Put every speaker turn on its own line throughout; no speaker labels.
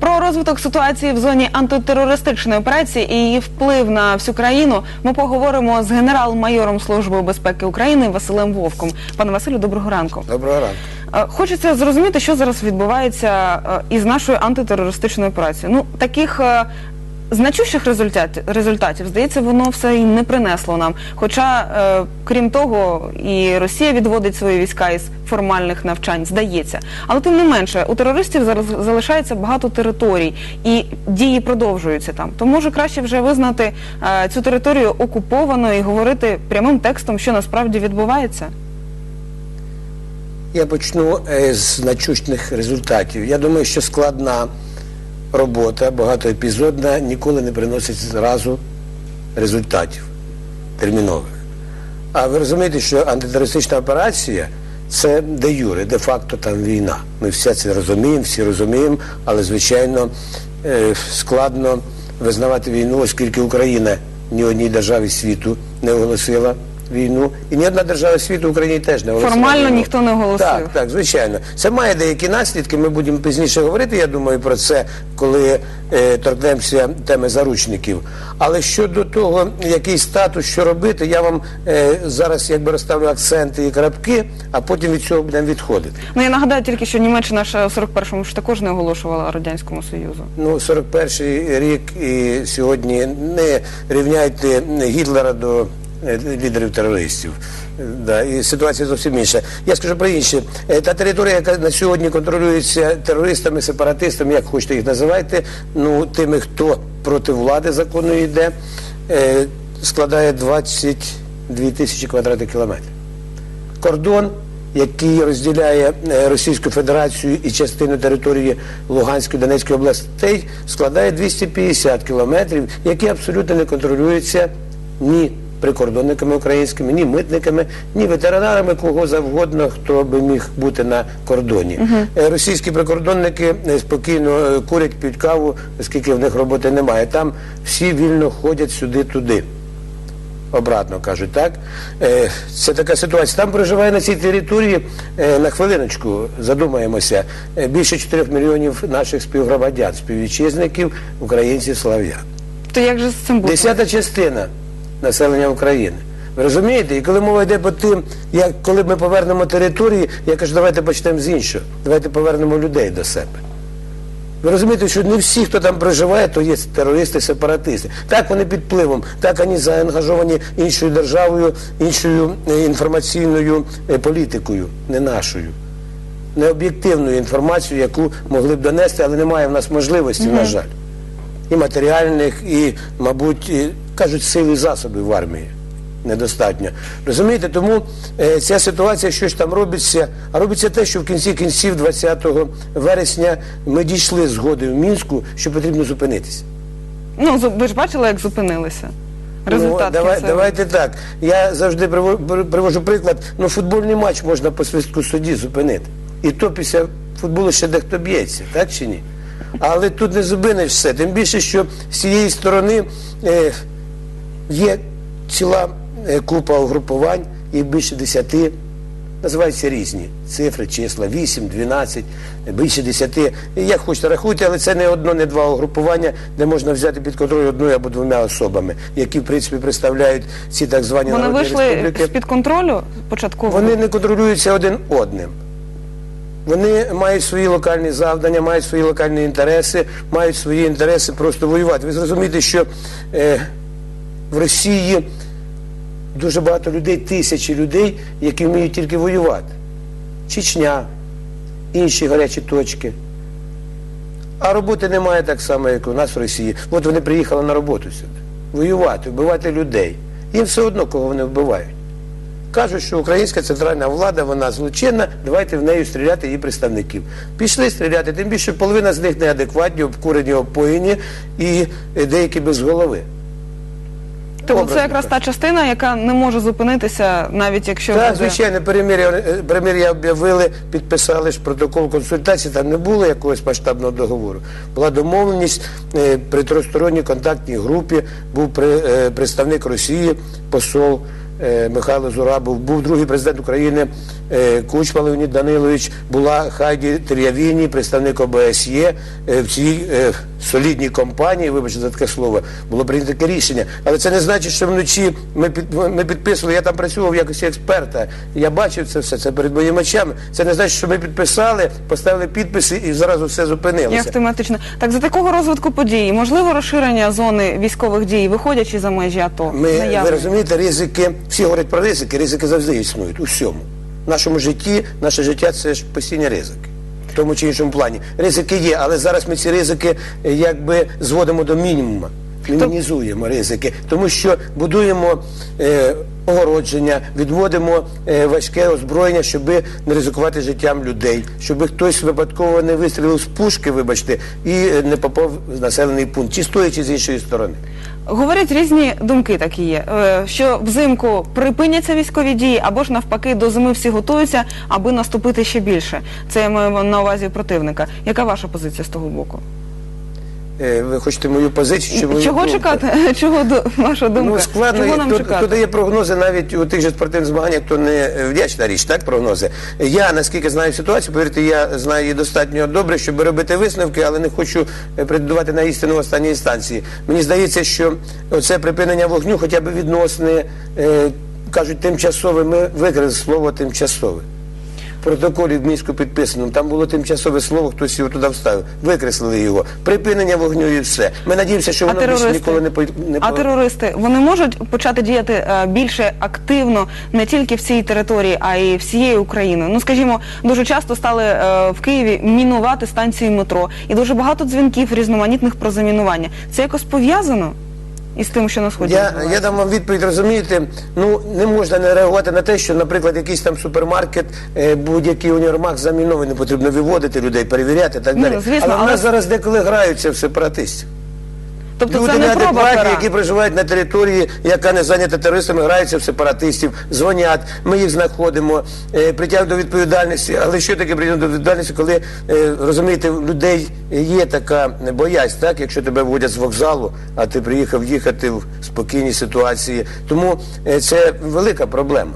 Про розвиток ситуації в зоні антитерористичної операції і її вплив на всю країну ми поговоримо з генерал-майором Служби безпеки України Василем Вовком. Пане Василю, доброго ранку.
Доброго ранку.
Е, Хочеться зрозуміти, що зараз відбувається е, із нашою антитерористичною операцією. Ну таких е, значущих результатів, результатів, здається, воно все і не принесло нам. Хоча, е, крім того, і Росія відводить свої війська із формальних навчань, здається. Але тим не менше, у терористів зараз залишається багато територій, і дії продовжуються там. То може краще вже визнати е, цю територію окупованою і говорити прямим текстом, що насправді відбувається.
Я почну е, з значущих результатів. Я думаю, що складна робота, багатоепізодна, ніколи не приносить зразу результатів термінових. А ви розумієте, що антитерористична операція це де юре, де факто там війна. Ми все це розуміємо, всі розуміємо, але звичайно е, складно визнавати війну, оскільки Україна ні одній державі світу не оголосила війну, і ні одна держава світу Україні теж не оголосила
Формально ніхто не оголосив.
Так, так, звичайно. Це має деякі наслідки. Ми будемо пізніше говорити, я думаю, про це, коли е, торкнемося теми заручників. Але щодо того, який статус, що робити, я вам е, зараз якби розставлю акценти і крапки, а потім від цього будемо відходити.
Ну я нагадаю тільки, що Німеччина ще у 41-му ж також не оголошувала радянському союзу.
Ну, 41-й рік і сьогодні не рівняйте Гітлера до лідерів терористів. Е, Да, і ситуація зовсім інша. Я скажу про інше. Е, Та територія, яка на сьогодні контролюється терористами, сепаратистами, як хочете їх називайте, ну тими, хто проти влади законної йде, е, складає 22 тисячі квадратних кілометрів кордон, який розділяє е, Російську Федерацію і частину території Луганської Донецької областей, складає 250 кілометрів, які абсолютно не контролюються ні прикордонниками українськими, ні митниками, ні ветеринарами, кого завгодно, хто би міг бути на кордоні. Е, Російські прикордонники е, спокійно е, курять, п'ють каву, оскільки в них роботи немає. Там всі вільно ходять сюди-туди обратно кажуть, так? Це така ситуація. Там проживає на цій території, на хвилиночку, задумаємося, більше 4 мільйонів наших співгромадян, співвітчизників, українців, слав'ян.
То як же з цим бути?
Десята частина населення України. Ви розумієте? І коли мова йде по тим, як коли ми повернемо території, я кажу, давайте почнемо з іншого. Давайте повернемо людей до себе. Ви розумієте, що не всі, хто там проживає, то є терористи, сепаратисти. Так вони під впливом, так вони заангажовані іншою державою, іншою е, інформаційною е, політикою, не нашою. Необ'єктивною інформацією, яку могли б донести, але немає в нас можливості, на жаль. І матеріальних, і, мабуть, і, кажуть, сили і засобів в армії недостатньо. Розумієте, тому е, ця ситуація, що ж там робиться, а робиться те, що в кінці кінців 20 вересня ми дійшли згоди в Мінську, що потрібно зупинитися.
Ну ви ж бачили, як зупинилися. Результат
Ну, давай, давайте так. Я завжди привожу приклад. Ну, футбольний матч можна по свистку судді зупинити. І то після футболу ще дехто б'ється, так чи ні? Але тут не зупиниш все. Тим більше, що з цієї сторони е, є ціла е, купа угрупувань, їх більше десяти. Називаються різні цифри, числа 8, 12, більше 10. Як хочете рахуйте, але це не одно, не два угрупування, де можна взяти під контроль одною або двома особами, які в принципі представляють ці так звані
Вони
народні
вийшли
республіки.
з-під контролю початково.
Вони не контролюються один одним. Вони мають свої локальні завдання, мають свої локальні інтереси, мають свої інтереси просто воювати. Ви зрозумієте, що е, в Росії дуже багато людей, тисячі людей, які вміють тільки воювати. Чечня, інші гарячі точки. А роботи немає так само, як у нас в Росії. От вони приїхали на роботу сюди. Воювати, вбивати людей. Їм все одно, кого вони вбивають. Кажуть, що українська центральна влада, вона злочинна, давайте в неї стріляти її представників. Пішли стріляти, тим більше половина з них неадекватні, обкурені, опоєні і деякі без голови.
Тобто це якраз та частина, яка не може зупинитися, навіть якщо
Так,
буде...
звичайно, перемир'я, перемир'я об'явили, підписали ж протокол консультації, там не було якогось масштабного договору. Була домовленість е, при тристоронній контактній групі, був е, представник Росії, посол Михайло Зурабов, був другий президент України е, Кучма Леонід Данилович, була Хайді Тер'явіні, представник ОБСЄ е, в цій е, солідній компанії, вибачте за таке слово, було прийнято таке рішення. Але це не значить, що вночі ми, під, ми підписували, я там працював в якості експерта, я бачив це все, це перед моїми очами. Це не значить, що ми підписали, поставили підписи і зразу все зупинилося.
автоматично. Так, за такого розвитку подій, можливо розширення зони військових дій, виходячи за межі АТО?
Ми, ви розумієте, ризики, всі говорять про ризики, ризики завжди існують у всьому. В нашому житті, наше життя це ж постійні ризики. В тому чи іншому плані. Ризики є, але зараз ми ці ризики е, якби зводимо до мінімуму. Мінімізуємо ризики, тому що будуємо е, огородження, відводимо е, важке озброєння, щоб не ризикувати життям людей, щоб хтось випадково не вистрілив з пушки, вибачте, і е, не попав в населений пункт, чи стоячи з іншої сторони.
Говорять різні думки такі є, е, що взимку припиняться військові дії, або ж навпаки до зими всі готуються, аби наступити ще більше. Це я маю на увазі противника. Яка ваша позиція з того боку?
Е, Ви хочете мою позицію? Чи мою
Чого
думку?
чекати? Чого до- ваша думка?
Ну, складно,
Чого нам
хто,
чекати?
хто дає прогнози навіть у тих же спортивних змаганнях, то не е, вдячна річ, так, прогнози. Я, наскільки знаю ситуацію, повірте, я знаю її достатньо добре, щоб робити висновки, але не хочу е, претендувати на істину в останній інстанції. Мені здається, що оце припинення вогню, хоча б відносне, е, кажуть, тимчасове, ми викрили слово тимчасове. Протоколі в мінську підписаному, там було тимчасове слово, хтось його туди вставив. Викреслили його. Припинення вогню і все. Ми надіємося, що воно більше ніколи не по не
А терористи вони можуть почати діяти е, більше активно не тільки в цій території, а й всією Україною. Ну скажімо, дуже часто стали е, в Києві мінувати станції метро, і дуже багато дзвінків різноманітних про замінування. Це якось пов'язано із тим, що на сході
Я, я дам вам відповідь, розумієте, ну не можна не реагувати на те, що, наприклад, якийсь там супермаркет, е, будь-який універмаг замінований, потрібно виводити людей, перевіряти і так
Ну,
далі.
звісно,
але в нас зараз деколи граються в сепаратистів.
Тобто
Люди
це не
неадекватні, які проживають на території, яка не зайнята терористами, граються в сепаратистів, дзвонять, ми їх знаходимо, е, притягують до відповідальності. Але що таке притягнути до відповідальності, коли е, розумієте, в людей є така боязнь, так, якщо тебе вводять з вокзалу, а ти приїхав їхати в спокійній ситуації. Тому е, це велика проблема.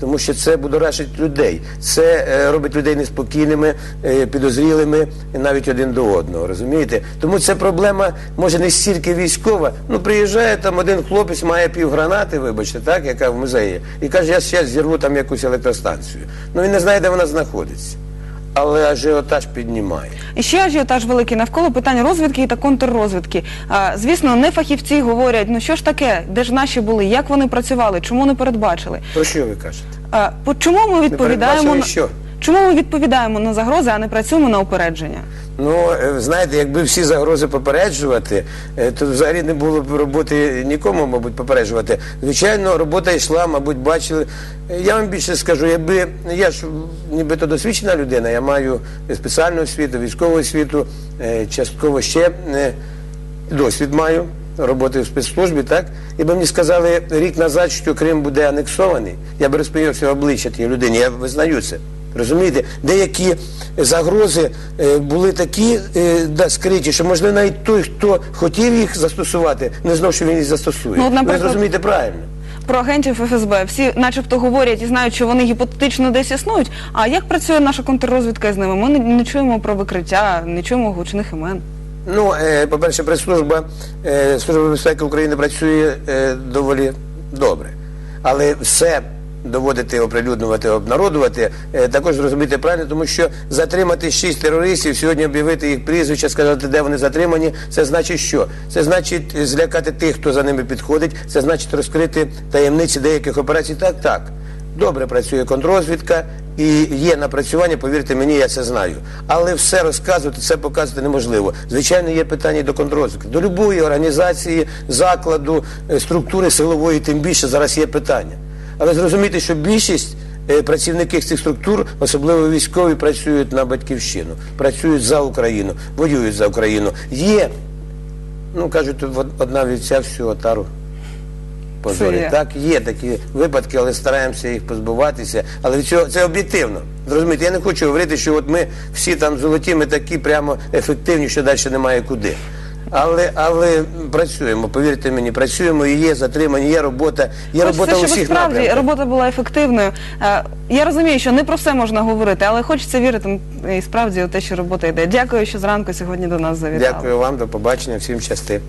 Тому що це будоражить людей, це е, робить людей неспокійними, е, підозрілими навіть один до одного. Розумієте? Тому це проблема може не стільки військова. Ну приїжджає там один хлопець, має півгранати, вибачте, так, яка в музеї, і каже, я ще зірву там якусь електростанцію. Ну він не знає, де вона знаходиться. Але ажіотаж піднімає.
І ще ажіотаж великий навколо питань розвідки та контррозвідки. А, звісно, не фахівці говорять, ну що ж таке, де ж наші були, як вони працювали, чому не передбачили.
Про що ви кажете?
А, по чому ми відповідаємо
передбачили що?
Чому ми відповідаємо на загрози, а не працюємо на упередження?
Ну, е, знаєте, якби всі загрози попереджувати, е, то взагалі не було б роботи нікому, мабуть, попереджувати. Звичайно, робота йшла, мабуть, бачили. Я вам більше скажу, якби я ж нібито досвідчена людина, я маю спеціальну освіту, військову освіту, е, частково ще досвід маю роботи в спецслужбі, так? Якби мені сказали рік назад, що Крим буде анексований, я би розповівся обличчя тій людині, я визнаю це. Розумієте, деякі загрози е, були такі е, да, скриті, що можливо навіть той, хто хотів їх застосувати, не знав, що він їх застосує.
Ну, от,
Ви зрозумієте правильно.
Про агентів ФСБ всі, начебто, говорять і знають, що вони гіпотетично десь існують. А як працює наша контррозвідка з ними? Ми не, не чуємо про викриття, не чуємо гучних імен.
Ну, е, по-перше, прес-служба е, Служба безпеки України працює е, доволі добре. Але все доводити, оприлюднювати, обнародувати, е, також зрозуміти правильно, тому що затримати шість терористів, сьогодні об'явити їх прізвища, сказати, де вони затримані, це значить що? Це значить злякати тих, хто за ними підходить, це значить розкрити таємниці деяких операцій. Так, так. Добре працює контррозвідка і є напрацювання, повірте мені, я це знаю. Але все розказувати, все показувати неможливо. Звичайно, є питання до контррозвідки. До любої організації, закладу, е, структури силової, тим більше зараз є питання. Але зрозумійте, що більшість е, працівників цих структур, особливо військові, працюють на батьківщину, працюють за Україну, воюють за Україну. Є, ну кажуть, од- одна вівця всю отару позорі. Так, є такі випадки, але стараємося їх позбуватися. Але від цього це об'єктивно. Зрозумієте, я не хочу говорити, що от ми всі там золоті, ми такі прямо ефективні, що далі немає куди. Але, але працюємо, повірте мені, працюємо, і є затримання, є робота, є робота
Хочеться,
у
щоб
всіх
справді
напрямках.
робота була ефективною. Е, Я розумію, що не про все можна говорити, але хочеться вірити і справді у те, що робота йде. Дякую, що зранку сьогодні до нас завітали.
Дякую вам, до побачення, всім щасти.